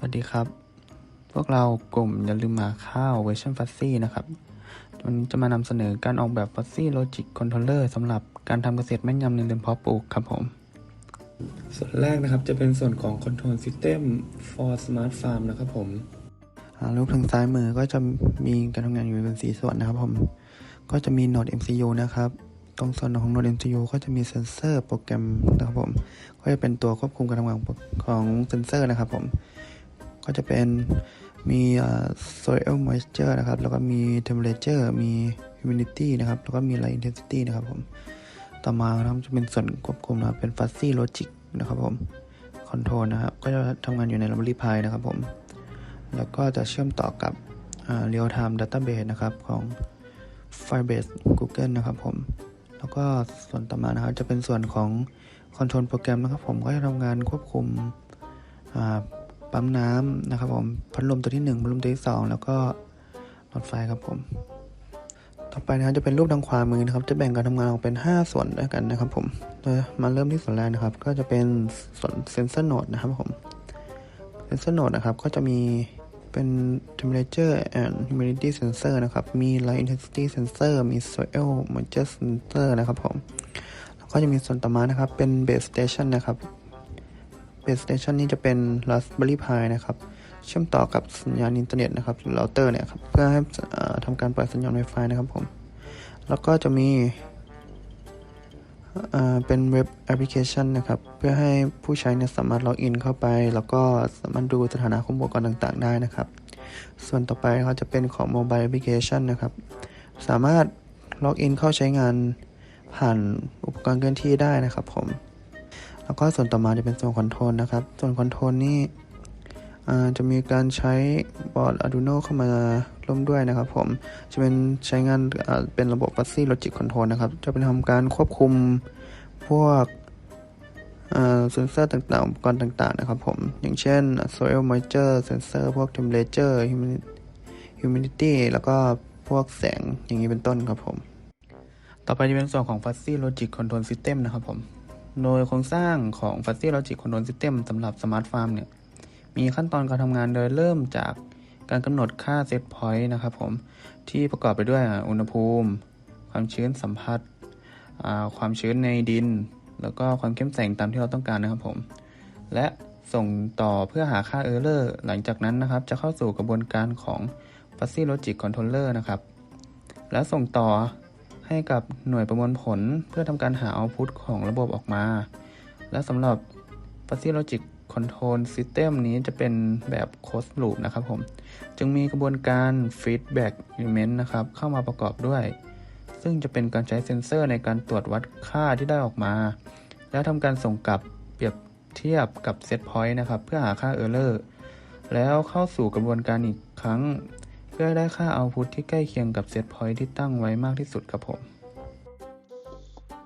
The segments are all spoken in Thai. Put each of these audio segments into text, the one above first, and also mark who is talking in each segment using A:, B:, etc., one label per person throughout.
A: สวัสดีครับ พวกเรากลุ่มอย่าลืมมาข้าวเวอร์ชันฟัซซี่นะครับ วันนี้จะมานำเสนอการออกแบบฟัซซี่โลจิกคอนโทรลเลอร์สำหรับการทำเกษตรแม่นยำในเรือนเพาะปลูกครับผม ส่วนแรกนะครับจะเป็นส่วนของ Control System for Smart Farm นะครับผมอ่ารูปทางซ้ายมือก็จะมีการทำงานอยู่เป็นสีส่วนนะครับผม ก็จะมี Node MCU นะครับตรงส่วนของ Node MCU ก็จะมีเซนเซอร์โปรแกรมนะครับผม ก็จะเป็นตัวควบคุมการทำงานของเซนเซอร์นะครับผม ก็จะเป็นมี soil moisture นะครับ แล้วก็มี temperature มี humidity นะครับ แล้วก็มี light intensity นะครับผม ต่อมาครับจะเป็นส่วนควบคุมนะครับเป็น fuzzy logic นะครับผม control นะครับ ก็จะทำงานอยู่ใน Raspberry Pi นะครับผม แล้วก็จะเชื่อมต่อกับ real time database นะครับของ Firebase Google นะครับผม แล้วก็ส่วนต่อมานะครับจะเป็นส่วนของ Control โปรแกรมนะครับผม ก็จะทำงานควบคุม ปั๊มน้ำนะครับผมพัดลมตัวที่ 1พัดลมตัวที่ 2 แล้วก็หลอดไฟครับผม ต่อไปนะครับจะเป็นรูปทางขวามือนะครับ จะแบ่งการทำงานออกเป็น 5 ส่วนด้วยกันนะครับผมโดยมาเริ่มที่ส่วนแรกนะครับ ก็จะเป็นส่วนเซนเซอร์โนดนะครับผมเซนเซอร์โนดนะครับก็จะมีเป็น temperature and humidity sensor นะครับ มี light intensity sensor มี soil moisture sensor นะครับผม แล้วก็จะมีส่วนต่อมานะครับ เป็น base station นะครับ base station นี่จะเป็น raspberry pi นะครับ เชื่อมต่อกับสัญญาณอินเทอร์เน็ตนะครับหรือเราเตอร์เนี่ยครับ เพื่อให้ทำการปล่อยสัญญาณ Wi-Fi นะครับผม แล้วก็จะมีเป็นเว็บแอปพลิเคชันนะครับ เพื่อให้ผู้ใช้เนี่ยสามารถล็อกอินเข้าไป แล้วก็สามารถดูสถานะของอุปกรณ์ต่างๆ ได้นะครับ ส่วนต่อไปเขาจะเป็นของโมบายแอปพลิเคชันนะครับ สามารถล็อกอินเข้าใช้งานผ่านอุปกรณ์เคลื่อนที่ได้นะครับผม แล้วก็ส่วนต่อมาจะเป็นส่วนคอนโทรลนะครับ ส่วนคอนโทรลนี่จะมีการใช้บอร์ด Arduino เข้ามาร่วมด้วยนะครับผม จะเป็นใช้งานเป็นระบบ Fuzzy Logic Control นะครับ จะเป็นทำการควบคุมพวกเซนเซอร์ต่างๆ อุปกรณ์ต่างๆ นะครับผม อย่างเช่น soil moisture sensor พวก temperature humidity แล้วก็พวกแสงอย่างนี้เป็นต้นครับผม ต่อไปจะเป็นส่วนของ Fuzzy Logic Control System นะครับผม โดยโครงสร้างของ Fuzzy Logic Control System สำหรับ Smart Farm เนี่ย มีขั้นตอนการทำงานโดยเริ่มจากการกำหนดค่า Set Point นะครับผม ที่ประกอบไปด้วยอุณหภูมิ ความชื้นสัมผัส ความชื้นในดิน แล้วก็ความเข้มแสงตามที่เราต้องการนะครับผม และส่งต่อเพื่อหาค่า Error หลังจากนั้นนะครับ จะเข้าสู่กระบวนการของ Fuzzy Logic Controller นะครับ และส่งต่อ ให้กับหน่วยประมวลผลเพื่อทำการหาเอาพุตของระบบออกมา และสำหรับ Fuzzy Logic Control System นี้จะเป็นแบบ Closed Loop นะครับผม จึงมีกระบวนการ Feedback Element นะครับ เข้ามาประกอบด้วย ซึ่งจะเป็นการใช้เซ็นเซอร์ในการตรวจวัดค่าที่ได้ออกมา แล้วทำการส่งกลับเปรียบเทียบกับ Set Point นะครับ เพื่อหาค่า Error แล้วเข้าสู่กระบวนการอีกครั้ง พื่อได้ค่าเอาพุทที่ใกล้เคียงกับเซตพอยที่ตั้งไว้มากที่สุดครับผม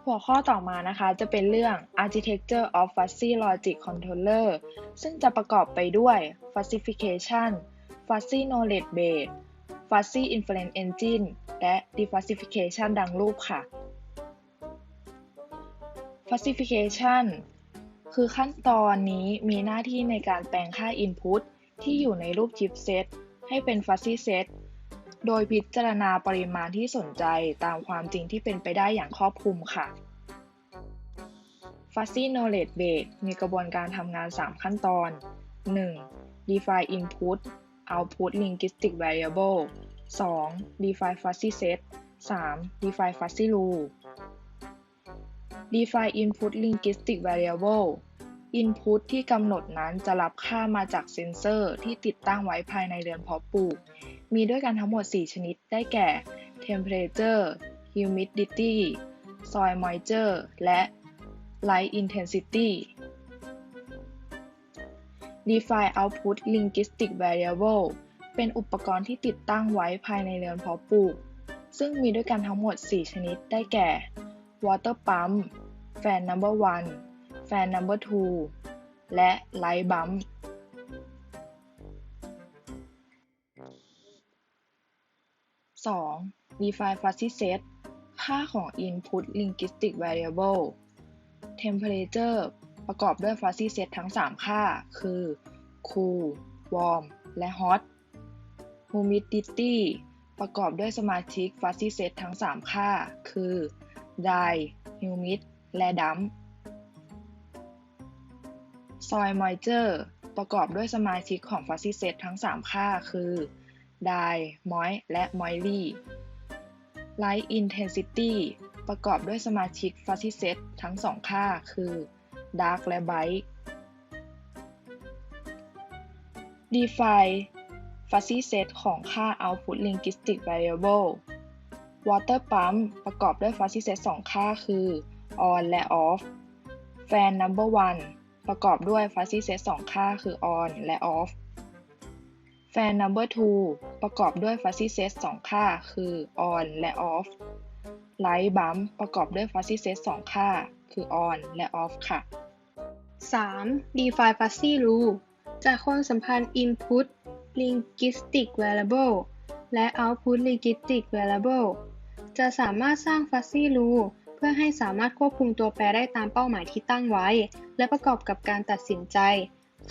B: หัวข้อต่อมานะคะจะเป็นเรื่อง architecture of fuzzy logic controller ซึ่งจะประกอบไปด้วย fuzzification fuzzy knowledge base fuzzy inference engine และ defuzzification ดังรูปค่ะ fuzzification คือขั้นตอนนี้มีหน้าที่ในการแปลงค่า input ที่อยู่ในรูปชิปเซต ให้เป็น Fuzzy Set โดยพิจารณาปริมาณที่สนใจตามความจริงที่เป็นไปได้อย่างครอบคลุมค่ะ Fuzzy Knowledge Base มีกระบวนการทำงาน 3 ขั้นตอน 1. Define Input Output Linguistic Variable 2. Define Fuzzy Set 3. Define Fuzzy Rule Define Input Linguistic Variable Input ที่กำหนดนั้นจะรับค่ามาจากเซนเซอร์ที่ติดตั้งไว้ภายในเรือนเพาะปลูก มีด้วยกันทั้งหมด 4 ชนิดได้แก่ Temperature Humidity Soil Moisture และ Light Intensity Define Output Linguistic Variable เป็นอุปกรณ์ที่ติดตั้งไว้ภายในเรือนเพาะปลูก ซึ่งมีด้วยกันทั้งหมด 4 ชนิดได้แก่ Water Pump Fan Number 1 Fan Number 2และ Light Bump 2. Define Fuzzy Set ค่าของ Input Linguistic Variable Temperature ประกอบด้วย Fuzzy Set ทั้ง 3 ค่า คือ Cool warm และ hot humidity ประกอบด้วยสมาชิก fuzzy set ทั้ง 3 ค่า คือ dry humid และ damp ซอยมอยเจอร์ประกอบด้วยสมาชิกของฟอสซิเซตทั้ง 3 ค่าคือไดมอยและมอยลี่ไลท์อินเทนซิตี้ประกอบด้วยสมาชิกฟอสซิเซตทั้ง 2 ค่าคือดาร์กและไบท์ดีไฟฟั fuzzy ตของค่า output linguistic variable water pump ประกอบด้วย fuzzy set 2 ค่าคือ on และ off fan number 1 ประกอบด้วย fuzzy set 2 ค่าคือ on และ off fan number 2 ประกอบด้วย fuzzy set 2 ค่าคือ on และ off light bump ประกอบด้วย fuzzy set 2 ค่าคือ on และ off ค่ะ
C: 3. Define fuzzy rule จากความสัมพันธ์ input linguistic variable และ output linguistic variable จะสามารถสร้าง fuzzy rule พื่อให้สามารถควบคุมตัวแปรได้ตามเป้าหมายที่ตั้งไว้ และประกอบกับการตัดสินใจ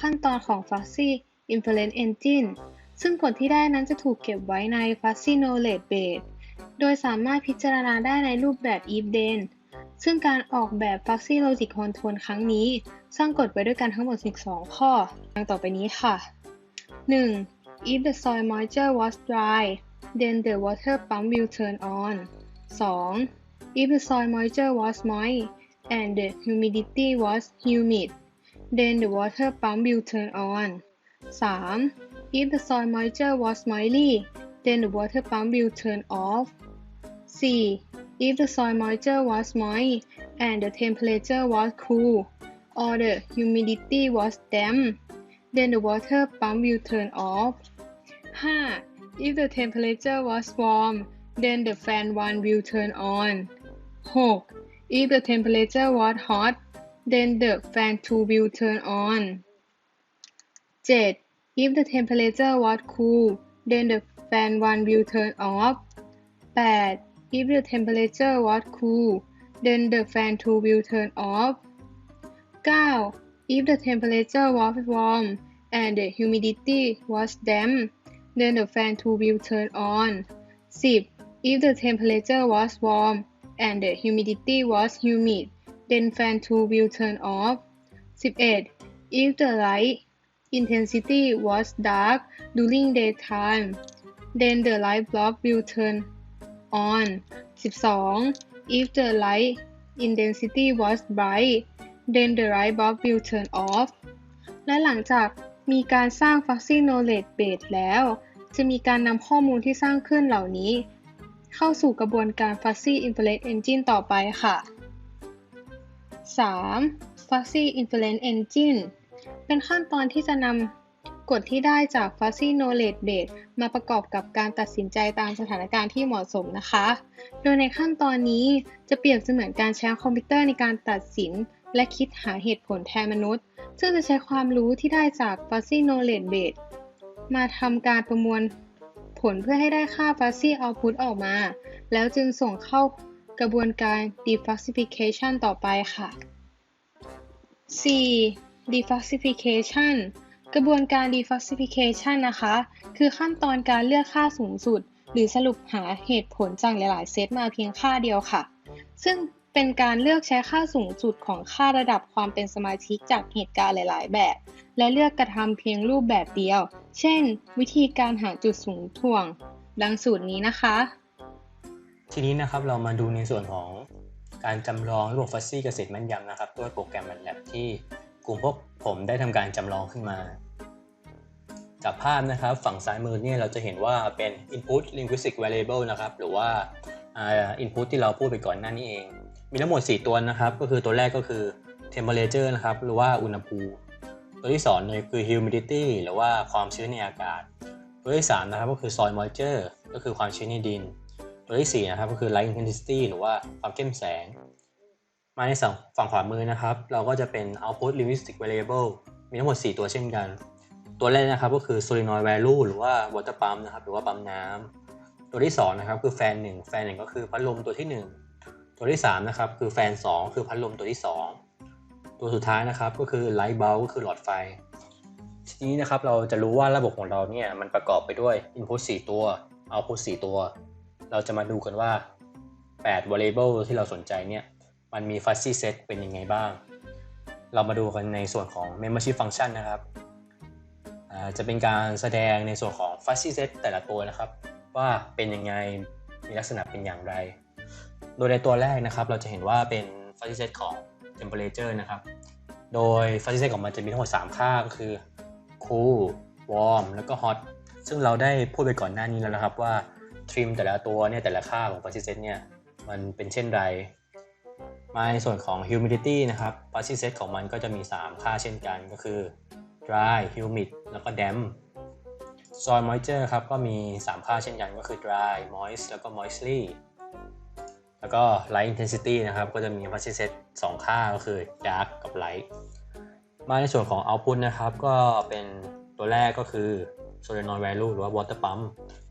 C: ขั้นตอนของ fuzzy inference engine ซึ่งกฎที่ได้นั้นจะถูกเก็บไว้ใน fuzzy knowledge base โดยสามารถพิจารณาได้ในรูปแบบ if then ซึ่งการออกแบบ Fuzzy Logic Control ครั้งนี้ สร้างกฎไว้ด้วยกันทั้งหมด 12 ข้อ ดังต่อไปนี้ค่ะ 1. If the soil moisture was dry then the water pump will turn on 2. If the soil moisture was moist and the humidity was humid then the water pump will turn on 3. If the soil moisture was moistly then the water pump will turn off 4. If the soil moisture was moist and the temperature was cool or the humidity was damp, then the water pump will turn off. 5. If the temperature was warm, then the fan 1 will turn on. 6. If the temperature was hot, then the fan 2 will turn on. 7. If the temperature was cool, then the fan 1 will turn off. 8. If the temperature was cool, then the fan 2 will turn off. 9. If the temperature was warm and the humidity was damp, then the fan 2 will turn on. 10. If the temperature was warm and the humidity was humid, then fan 2 will turn off. 11. If the light intensity was dark during daytime, then the light bulb will turn on 12. If the light intensity was bright then the light bulb will turn off และหลังจากมีการสร้าง Fuzzy Knowledge Base แล้ว จะมีการนำข้อมูลที่สร้างขึ้นเหล่านี้ เข้าสู่กระบวนการ Fuzzy Inference Engine ต่อไปค่ะ 3. Fuzzy Inference Engine เป็นขั้นตอนที่จะนำกฎที่ได้จาก Fuzzy Knowledge Base มาประกอบกับการตัดสินใจตามสถานการณ์ที่เหมาะสมนะคะ โดยในขั้นตอนนี้จะเปรียบเสมือนการใช้คอมพิวเตอร์ในการตัดสิน และคิดหาเหตุผลแทนมนุษย์ ซึ่งจะใช้ความรู้ที่ได้จาก Fuzzy Knowledge Base มาทำการประมวล ผลเพื่อให้ได้ค่า Fuzzy Output ออกมา แล้วจึงส่งเข้ากระบวนการ Defalsification ต่อไปค่ะ 4. Defalsification กระบวนการ Defalsification นะคะ คือขั้นตอนการเลือกค่าสูงสุด หรือสรุปหาเหตุผลจากหลายๆ เซตมาเพียงค่าเดียวค่ะ ซึ่ง เป็นการเลือกใช้ค่าสูงสุดของค่าระดับความเป็นสมาชิกจากเหตุการณ์หลาย ๆ แบบ และเลือกกระทำเพียงรูปแบบเดียว เช่น วิธีการหาจุดสูงถ่วง ดังสูตรนี้นะคะ
D: ทีนี้นะครับเรามาดูในส่วนของการจำลองระบบฟัซซี่เกษตรแม่นยำนะครับด้วยโปรแกรม MATLAB ที่กลุ่มพวกผมได้ทำการจำลองขึ้นมา จากภาพนะครับฝั่งซ้ายมือเนี่ยเราจะเห็นว่าเป็น input linguistic variable นะครับ หรือว่าอ่า input ที่เราพูดไปก่อนหน้านี้เอง มีทั้งหมด 4 ตัวนะครับ ก็คือตัวแรกก็คือ temperature นะครับ หรือว่าอุณหภูมิ ตัวที่2เนี่ยคือ humidity หรือว่าความชื้นในอากาศ ตัวที่3นะครับก็คือ soil moisture ก็คือความชื้นในดิน ตัวที่4นะครับก็คือ light intensity หรือว่าความเข้มแสง มาในฝั่งขวามือนะครับ เราก็จะเป็น output linguistic variable มีทั้งหมด 4 ตัวเช่นกัน ตัวแรกนะครับก็คือ solenoid value หรือว่า water pump นะครับ หรือว่าปั๊มน้ำตัวที่2นะครับคือแฟน1แฟน1ก็คือพัดลมตัวที่ 1 ตัวที่3นะครับคือแฟน 2 คือพัดลมตัวที่ 2 ตัวสุดท้ายนะครับก็คือ light bulb ก็คือหลอดไฟ ทีนี้นะครับเราจะรู้ว่าระบบของเราเนี่ยมันประกอบไปด้วย input 4 ตัว output 4 ตัว เราจะมาดูกันว่า 8 variable ที่เราสนใจเนี่ยมันมี fuzzy set เป็นยังไงบ้าง เรามาดูกันในส่วนของ membership function นะครับจะเป็นการแสดงในส่วนของ fuzzy set แต่ละตัวนะครับ ว่าเป็นยังไงมีลักษณะเป็นอย่างไร ดยในตัวแรกนะครับ เราจะเห็นว่าเป็น fuzzy set ของ temperature นะครับ โดย fuzzy set ของมันจะมีทั้งหมด 3 ค่าก็คือ cool warm แล้วก็ hot ซึ่งเราได้พูดไปก่อนหน้านี้แล้วนะครับว่า trim แต่ละตัวเนี่ยแต่ละค่าของ fuzzy set เนี่ยมันเป็นเช่นไร มาในส่วนของ humidity นะครับ fuzzy set ของมันก็จะมี 3 ค่าเช่นกันก็คือ dry humid แล้วก็ damp soil moisture ครับก็มี 3 ค่าเช่นกันก็คือ dry moist แล้วก็ moistly แล้วก็ light intensity นะครับ ก็จะมี fuzzy set 2 ค่าก็คือ dark กับ light มาในส่วนของ output นะครับ ก็เป็นตัวแรกก็คือ solenoid value หรือว่า water pump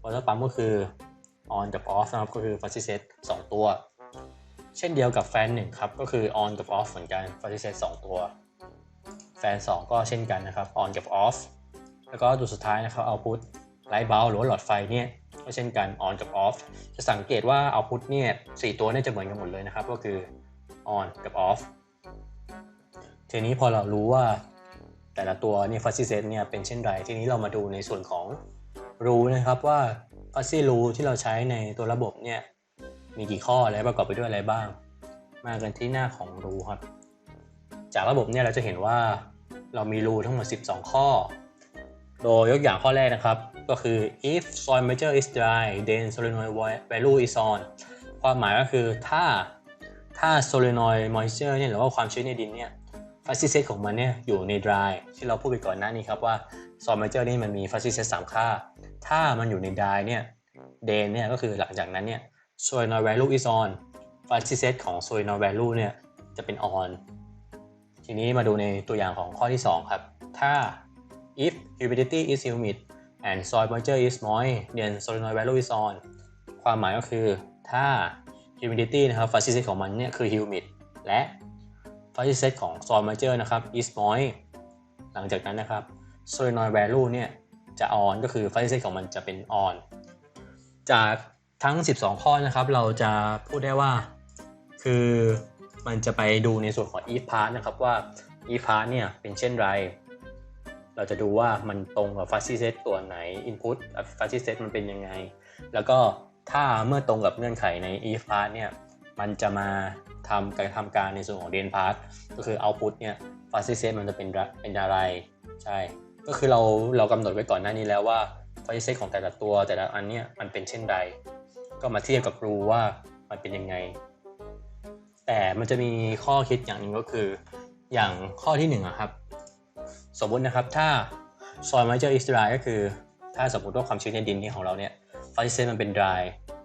D: water pump ก็คือ on กับ off นะครับ ก็คือ fuzzy set 2 ตัว เช่นเดียวกับแฟน1ครับ ก็คือ on กับ off เหมือนกัน fuzzy set 2 ตัว แฟน 2 ก็เช่นกันนะครับ on กับ off แล้วก็ตัวสุดท้ายนะครับ output light bulb หรือว่าหลอดไฟเนี่ย ก็เช่นกัน on กับ off จะสังเกตว่า output เนี่ยสี่ตัวเนี่ยจะเหมือนกันหมดเลยนะครับ ก็คือ on กับ off ทีนี้พอเรารู้ว่าแต่ละตัวเนี่ย fuzzy set เนี่ยเป็นเช่นไรทีนี้เรามาดูในส่วนของ rule นะครับว่า fuzzy rule ที่เราใช้ในตัวระบบเนี่ยมีกี่ข้อและประกอบไปด้วยอะไรบ้าง มากันที่หน้าของ rule ครับ จากระบบเนี่ยเราจะเห็นว่าเรามี rule ทั้งหมด 12 ข้อ โดยยกอย่างข้อแรกนะครับ ก็คือ if soil moisture is dry then solenoid value is on ความหมายก็คือถ้าถ้า solenoid moisture เนี่ยหรือว่าความชื้นในดินเนี่ย facet ของมันเนี่ยอยู่ใน dry ที่เราพูดไปก่อนหน้านี้ครับว่า soil moisture นี่มันมี facet สามค่า ถ้ามันอยู่ใน dry เนี่ย then เนี่ยก็คือหลังจากนั้นเนี่ย solenoid value is on facet ของ solenoid value เนี่ยจะเป็น on ทีนี้มาดูในตัวอย่างของข้อที่ 2 ครับ ถ้า if humidity is humid and soil moisture is moist then solenoid value is on ความหมายก็คือถ้า humidity นะครับ fuzzy set ของมันเนี่ยคือ humid และ fuzzy set ของ soil moisture นะครับ is moist หลังจากนั้นนะครับ solenoid value เนี่ยจะ on ก็คือ fuzzy set ของมันจะเป็น on จากทั้ง 12 ข้อนะครับ เราจะพูดได้ว่า คือมันจะไปดูในส่วนของ if part นะครับว่า if part เนี่ยเป็นเช่นไร เราจะดูว่ามันตรงกับ fuzzy set ตัวไหน input fuzzy set มันเป็นยังไง แล้วก็ถ้าเมื่อตรงกับเงื่อนไขใน if part เนี่ยมันจะมาทำการทำการในส่วนของ den part ก็คือ output เนี่ย fuzzy set มันจะเป็นเป็นอะไร ใช่ ก็คือเราเรากำหนดไว้ก่อนหน้านี้แล้วว่า fuzzy set ของแต่ละตัวแต่ละอันเนี่ยมันเป็นเช่นไรก็มาเทียบกับรูว่ามันเป็นยังไง แต่มันจะมีข้อคิดอย่างหนึ่งก็คือ อย่างข้อที่หนึ่งอะครับ สมมุตินะครับถ้า soil moisture is dry ก็คือ ถ้าสมมติว่าความชื้นในดินนี่ของเราเนี่ย fuzzy set มันเป็น dry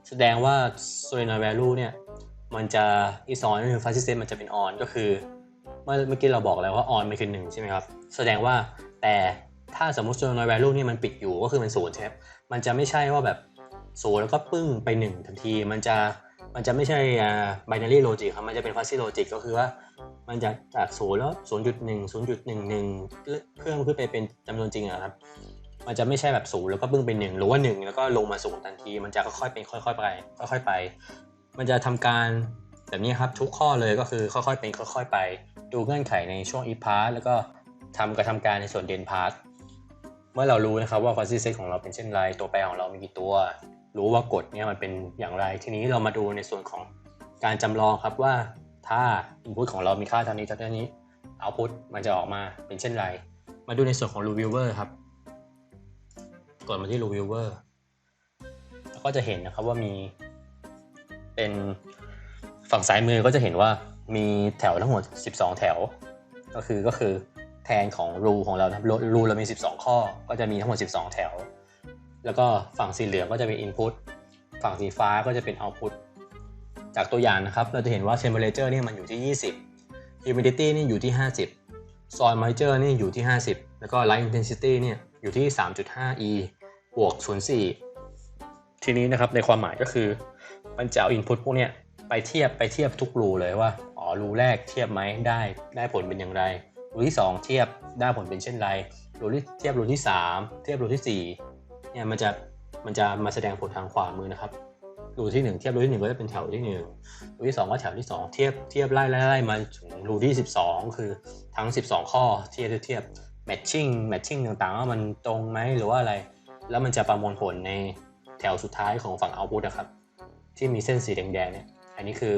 D: แสดงว่า solenoid value เนี่ยมันจะ is on ก็คือ fuzzy set มันจะเป็น on ก็คือเมื่อเมื่อกี้เราบอกแล้วว่า on มันคือ1ใช่ไหมครับ แสดงว่าแต่ถ้าสมมติ solenoid value เนี่ยมันปิดอยู่ก็คือมันศูนย์ใช่ไหมมันจะไม่ใช่ว่าแบบศูนย์แล้วก็ปึ้งไป1ทันทีมันจะ มันจะไม่ใช่อ่า binary logic ครับ มันจะเป็น fuzzy logic ก็คือว่า มันจะจากศูนย์แล้ว0.1 0.11เพิ่มขึ้นไปเป็นจำนวนจริงอะครับ มันจะไม่ใช่แบบศูนย์แล้วก็ปึ้งเป็นหนึ่งหรือว่าหนึ่งแล้วก็ลงมาศูนย์ทันที มันจะค่อยๆเป็นค่อยๆไป ค่อยๆไป มันจะทำการแบบนี้ครับทุกข้อเลยก็คือค่อยๆเป็นค่อยๆไป ดูเงื่อนไขในช่วง if part แล้วก็ทำกระทำการในส่วน den part เมื่อเรารู้นะครับว่า fuzzy set ของเราเป็นเช่นไรตัวแปรของเรามีกี่ตัว รู้ว่ากฎเนี่ยมันเป็นอย่างไร ทีนี้เรามาดูในส่วนของการจำลองครับว่าถ้า input ของเรามีค่าเท่านี้เท่านี้ output มันจะออกมาเป็นเช่นไร มาดูในส่วนของ reviewer ครับ กดมาที่ reviewer แล้วก็จะเห็นนะครับว่ามี เป็นฝั่งซ้ายมือก็จะเห็นว่ามีแถวทั้งหมด 12 แถว ก็คือก็คือแทนของรูของเราครับรูเรามี 12 ข้อ ก็จะมีทั้งหมด 12 แถว แล้วก็ฝั่งสีเหลืองก็จะเป็น input ฝั่งสีฟ้าก็จะเป็น output จากตัวอย่างนะครับ เราจะเห็นว่า temperature นี่มันอยู่ที่ 20 humidity นี่อยู่ที่ 50 soil moisture นี่อยู่ที่ 50 แล้วก็ light intensity เนี่ยอยู่ที่ 3.5 e บวก 04 ทีนี้นะครับในความหมายก็คือมันจะเอา input พวกเนี้ยไปเทียบไปเทียบทุกรูเลยว่าอ๋อรูแรกเทียบไหมได้ได้ผลเป็นอย่างไรรูที่ 2 เทียบได้ผลเป็นเช่นไรรูที่เทียบรูที่ 3 เทียบรูที่ 4 เนี่ยมันจะมันจะมาแสดงผลทางขวามือนะครับ รูที่ 1 เทียบรูที่1ก็จะเป็นแถวที่1รูที่ 2 ก็แถวที่ 2 เทียบเทียบไล่ไล่ไล่มาถึงรูที่ 12 คือทั้ง 12 ข้อเทียบเทียบ matching matching ต่างๆว่ามันตรงไหมหรือว่าอะไร แล้วมันจะประมวลผลในแถวสุดท้ายของฝั่ง output นะครับ ที่มีเส้นสีแดงๆเนี่ยอันนี้คือ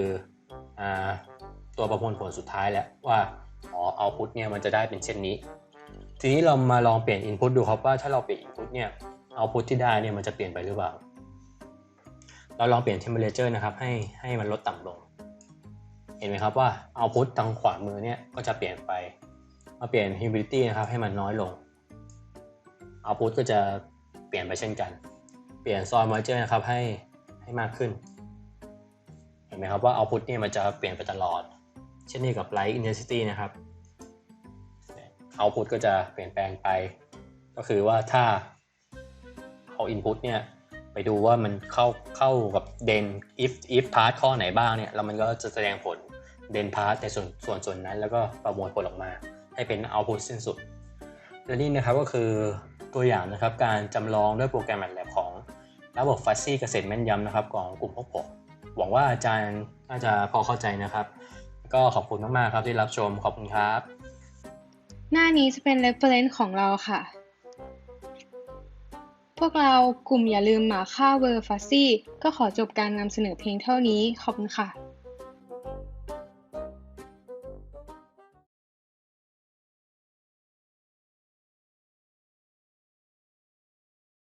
D: อาตัวประมวลผลสุดท้ายแล้วว่าอ๋อ output เนี่ยมันจะได้เป็นเช่นนี้ ทีนี้เรามาลองเปลี่ยน input ดูครับว่าถ้าเราเปลี่ยน input เนี่ย output ที่ได้เนี่ยมันจะเปลี่ยนไปหรือเปล่า เราลองเปลี่ยน temperature นะครับให้ให้มันลดต่ำลง เห็นไหมครับว่า output ทางขวามือเนี่ยก็จะเปลี่ยนไป มาเปลี่ยน humidity นะครับให้มันน้อยลง output ก็จะเปลี่ยนไปเช่นกัน เปลี่ยน soil moisture นะครับให้ให้มากขึ้น เห็นไหมครับว่า output เนี่ยมันจะเปลี่ยนไปตลอด เช่นเดียวกับ light intensity นะครับ output ก็จะเปลี่ยนแปลงไป ก็คือว่าถ้า เอา input เนี่ยไปดูว่ามันเข้าเข้ากับ den if if part ข้อไหนบ้างเนี่ยแล้วมันก็จะแสดงผล den part ในส่วนส่วนส่วนนั้น แล้วก็ประมวลผลออกมา ให้เป็น output สิ้นสุด และนี่นะครับก็คือตัวอย่างนะครับการจำลองด้วยโปรแกรม MATLAB ของระบบ Fuzzy เกษตรแม่นยำนะครับของกลุ่มพวกผมหวังว่าอาจารย์น่าจะพอเข้าใจนะครับ ก็ขอบคุณมากๆครับที่รับชมขอบคุณครับ
C: หน้านี้จะเป็น reference ของเราค่ะ พวกเรากลุ่มอย่าลืมหมาค่าเวอร์ฟัซซี่ ก็ขอจบการนำเสนอเพลงเท่านี้ ขอบคุณค่ะ